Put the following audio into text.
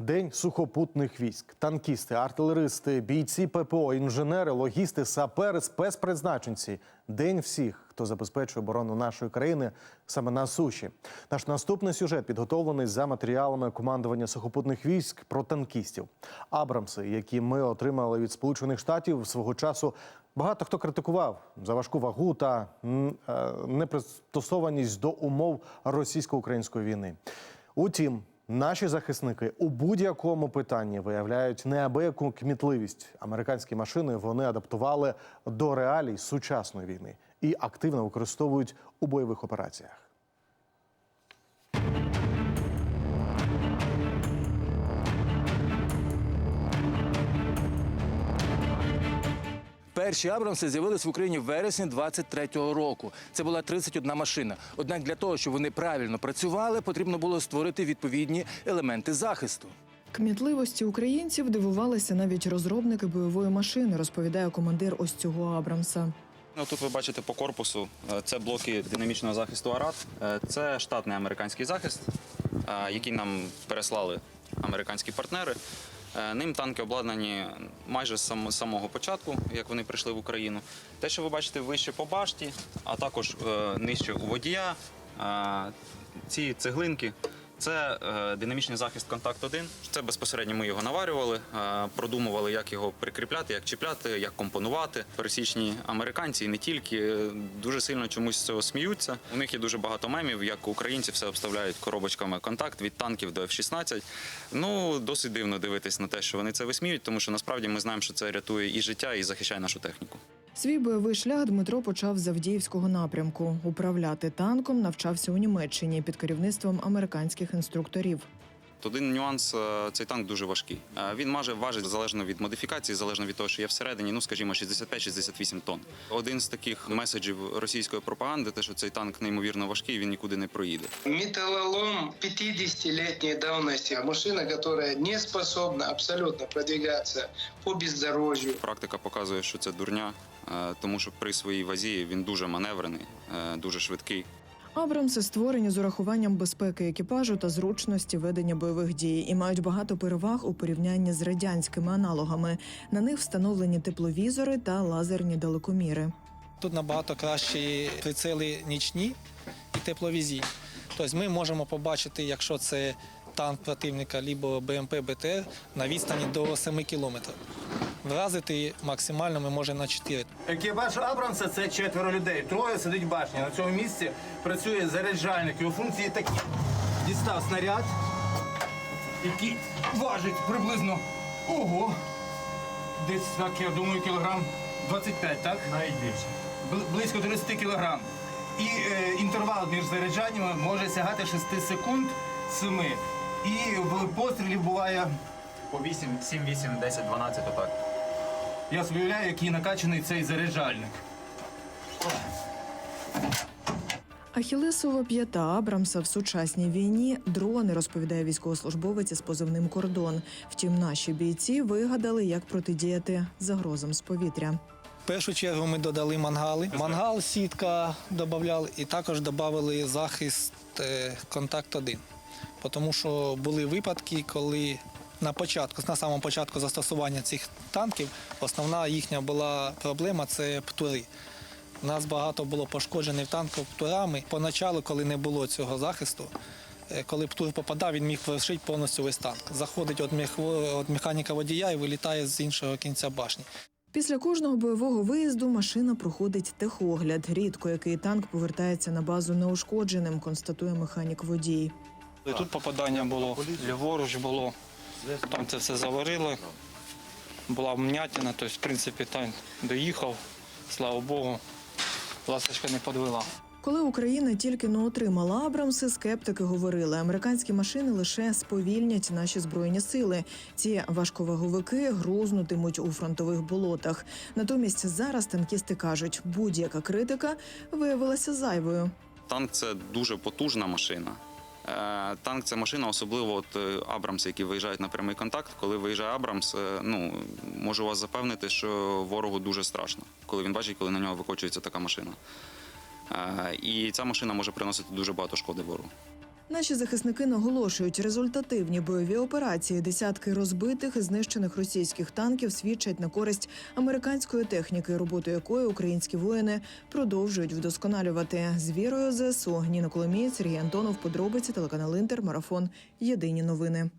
День сухопутних військ, танкісти, артилеристи, бійці ППО, інженери, логісти, сапери, спецпризначенці. День всіх, хто забезпечує оборону нашої країни саме на суші. Наш наступний сюжет підготовлений за матеріалами командування сухопутних військ про танкістів. Абрамси, які ми отримали від Сполучених Штатів свого часу. Багато хто критикував за важку вагу та е, непристосованість до умов російсько-української війни. Утім, наші захисники у будь-якому питанні виявляють неабияку кмітливість. Американські машини вони адаптували до реалій сучасної війни і активно використовують у бойових операціях. Перші Абрамси з'явились в Україні в вересні 23-го року. Це була 31 машина. Однак для того, щоб вони правильно працювали, потрібно було створити відповідні елементи захисту. Кмітливості українців дивувалися навіть розробники бойової машини, розповідає командир ось цього Абрамса. Ну, тут ви бачите по корпусу е, це блоки динамічного захисту АРАД. Е, Це штатний американський захист, е, який нам переслали американські партнери. Е, Ним танки обладнані майже з самого початку, як вони прийшли в Україну. Те, що ви бачите вище по башті, а також е, нижче у водія, е, ці цеглинки. Це е, динамічний захист контакт 1 Це безпосередньо ми його наварювали, е, продумували, як його прикріпляти, як чіпляти, як компонувати. Пересічні американці і не тільки е, дуже сильно чомусь цього сміються. У них є дуже багато мемів, як українці все обставляють коробочками контакт від танків до F-16. Ну досить дивно дивитись на те, що вони це висміють, тому що насправді ми знаємо, що це рятує і життя, і захищає нашу техніку. Свій бойовий шлях Дмитро почав з Авдіївського напрямку. Управляти танком навчався у Німеччині під керівництвом американських інструкторів. Один нюанс е, цей танк дуже важкий. Е, Він може важить залежно від модифікації, залежно від того, що є всередині. Ну скажімо, 65-68 тонн. Один з таких меседжів російської пропаганди, те, що цей танк неймовірно важкий, він нікуди не проїде. Металлолом 50-летней давности. Машина, которая не способна абсолютно продвигаться по бездорожью. Практика показує, що це дурня, е, тому що при своїй вазі він дуже маневрений, дуже швидкий. Абрамси створені з урахуванням безпеки екіпажу та зручності ведення бойових дій і мають багато переваг у порівнянні з радянськими аналогами. На них встановлені тепловізори та лазерні далекоміри. Тут набагато кращі прицели нічні і тепловізійні. Тобто ми можемо побачити, якщо це танк противника або БМП БТР на відстані до 7 кілометрів. Вразити максимально ми можемо на 4. Екіпаж Абрамса це четверо людей. Троє сидить в башні. На цьому місці працює заряджальник. Його функції такі. Дістав снаряд, який важить приблизно ого. Десь так, я думаю, кілограм 25, так? Навіть більше. Близько 30 кілограм. І е, інтервал між заряджаннями може сягати 6 секунд 7. І в пострілів буває, По 8, 7, 8, 10, 12, отак. я собі уявляю, який накачаний цей заряджальник. Ахілесова п'ята Абрамса в сучасній війні дрони, розповідає військовослужбовець із позивним кордон. Втім, наші бійці вигадали, як протидіяти загрозам з повітря. В першу чергу ми додали мангали. Мангал, сітка додавали і також додали захист е, контакт 1. Тому що були випадки, коли на початку, на самому початку застосування цих танків, основна їхня була проблема це птури. У нас багато було пошкоджених танків птурами. Поначалу, коли не було цього захисту, е, коли птур попадав, він міг вишити повністю весь танк. Заходить від мех- від механіка водія і вилітає з іншого кінця башні. Після кожного бойового виїзду машина проходить техогляд. Рідко який танк повертається на базу неушкодженим, констатує механік водій. Тут попадання було ліворуч було, там це все заварило, була вм'ятина, тобто, в принципі, танк доїхав, слава Богу, ласточка не підвела. Коли Україна тільки но отримала Абрамси, скептики говорили, американські машини лише сповільнять наші збройні сили. Ці важковаговики грузнутимуть у фронтових болотах. Натомість зараз танкісти кажуть, будь-яка критика виявилася зайвою. Танк це дуже потужна машина. Е, Танк це машина, особливо от е, Абрамс, які виїжджають на прямий контакт. Коли виїжджає Абрамс, е, ну можу вас запевнити, що ворогу дуже страшно, коли він бачить, коли на нього викочується така машина. І ця машина може приносити дуже багато шкоди ворогу. Наші захисники наголошують, результативні бойові операції, десятки розбитих і знищених російських танків свідчать на користь американської техніки, роботу якої українські воїни продовжують вдосконалювати. З вірою ЗСУ Ніна Коломієць, Сергій Антонов, подробиці телеканал Інтер, марафон. Єдині новини.